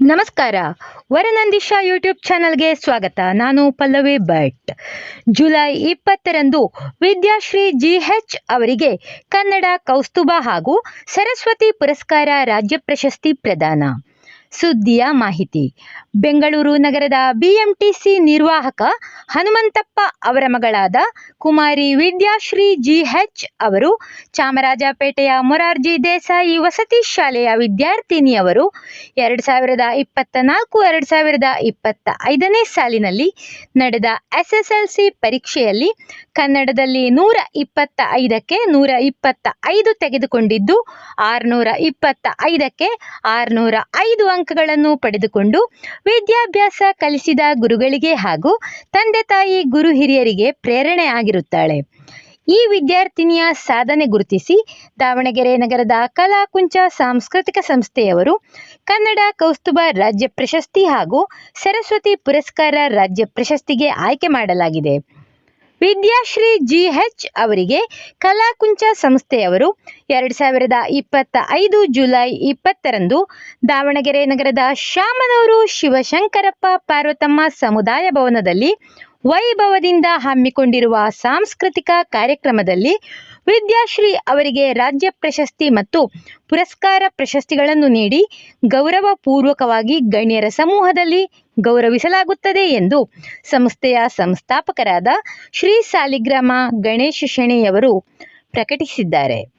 ನಮಸ್ಕಾರ. ವರನಂದಿಶಾ ಯೂಟ್ಯೂಬ್ ಚಾನಲ್ಗೆ ಸ್ವಾಗತ. ನಾನು ಪಲ್ಲವಿ ಭಟ್. ಜುಲೈ ಇಪ್ಪತ್ತರಂದು ವಿದ್ಯಾಶ್ರೀ ಜಿ ಎಚ್ ಅವರಿಗೆ ಕನ್ನಡ ಕೌಸ್ತುಭ ಹಾಗೂ ಸರಸ್ವತಿ ಪುರಸ್ಕಾರ ರಾಜ್ಯ ಪ್ರಶಸ್ತಿ ಪ್ರದಾನ. ಸುದ್ದಿಯ ಮಾಹಿತಿ. ಬೆಂಗಳೂರು ನಗರದ ಬಿಎಂಟಿಸಿ ನಿರ್ವಾಹಕ ಹನುಮಂತಪ್ಪ ಅವರ ಮಗಳಾದ ಕುಮಾರಿ ವಿದ್ಯಾಶ್ರೀ ಜಿಹೆಚ್ ಅವರು, ಚಾಮರಾಜಪೇಟೆಯ ಮೊರಾರ್ಜಿ ದೇಸಾಯಿ ವಸತಿ ಶಾಲೆಯ ವಿದ್ಯಾರ್ಥಿನಿಯವರು ಎರಡು ಸಾವಿರದ ಇಪ್ಪತ್ತ ನಾಲ್ಕು, ಎರಡು ಸಾವಿರದ ಇಪ್ಪತ್ತ ಐದನೇ ಸಾಲಿನಲ್ಲಿ ನಡೆದ ಎಸ್ಎಸ್ಎಲ್ಸಿ ಪರೀಕ್ಷೆಯಲ್ಲಿ ಕನ್ನಡದಲ್ಲಿ ನೂರ ಇಪ್ಪತ್ತ ಐದಕ್ಕೆ ನೂರ ಇಪ್ಪತ್ತ ಐದು ತೆಗೆದುಕೊಂಡಿದ್ದು, ಆರುನೂರ ಇಪ್ಪತ್ತ ಐದಕ್ಕೆ ಆರುನೂರ ಐದು ಅಂಕಗಳನ್ನು ಪಡೆದುಕೊಂಡು ವಿದ್ಯಾಭ್ಯಾಸ ಕಲಿಸಿದ ಗುರುಗಳಿಗೆ ಹಾಗೂ ತಂದೆ ತಾಯಿ ಗುರು ಹಿರಿಯರಿಗೆ ಪ್ರೇರಣೆ ಆಗಿರುತ್ತಾಳೆ. ಈ ವಿದ್ಯಾರ್ಥಿನಿಯ ಸಾಧನೆ ಗುರುತಿಸಿ ದಾವಣಗೆರೆ ನಗರದ ಕಲಾಕುಂಚ ಸಾಂಸ್ಕೃತಿಕ ಸಂಸ್ಥೆಯವರು ಕನ್ನಡ ಕೌಸ್ತುಭ ರಾಜ್ಯ ಪ್ರಶಸ್ತಿ ಹಾಗೂ ಸರಸ್ವತಿ ಪುರಸ್ಕಾರ ರಾಜ್ಯ ಪ್ರಶಸ್ತಿಗೆ ಆಯ್ಕೆ ಮಾಡಲಾಗಿದೆ. ವಿದ್ಯಾಶ್ರೀ ಜಿ ಅವರಿಗೆ ಕಲಾಕುಂಚ ಸಂಸ್ಥೆಯವರು ಎರಡು ಸಾವಿರದ ಇಪ್ಪತ್ತ ಐದು ಜುಲೈ ಇಪ್ಪತ್ತರಂದು ದಾವಣಗೆರೆ ನಗರದ ಶಾಮನೂರು ಶಿವಶಂಕರಪ್ಪ ಪಾರ್ವತಮ್ಮ ಸಮುದಾಯ ಭವನದಲ್ಲಿ ವೈಭವದಿಂದ ಹಮ್ಮಿಕೊಂಡಿರುವ ಸಾಂಸ್ಕೃತಿಕ ಕಾರ್ಯಕ್ರಮದಲ್ಲಿ ವಿದ್ಯಾಶ್ರೀ ಅವರಿಗೆ ರಾಜ್ಯ ಪ್ರಶಸ್ತಿ ಮತ್ತು ಪುರಸ್ಕಾರ ಪ್ರಶಸ್ತಿಗಳನ್ನು ನೀಡಿ ಗೌರವಪೂರ್ವಕವಾಗಿ ಗಣ್ಯರ ಸಮೂಹದಲ್ಲಿ ಗೌರವಿಸಲಾಗುತ್ತದೆ ಎಂದು ಸಂಸ್ಥೆಯ ಸಂಸ್ಥಾಪಕರಾದ ಶ್ರೀ ಸಾಲಿಗ್ರಾಮ ಗಣೇಶ ಶೆಣೆಯವರು ಪ್ರಕಟಿಸಿದ್ದಾರೆ.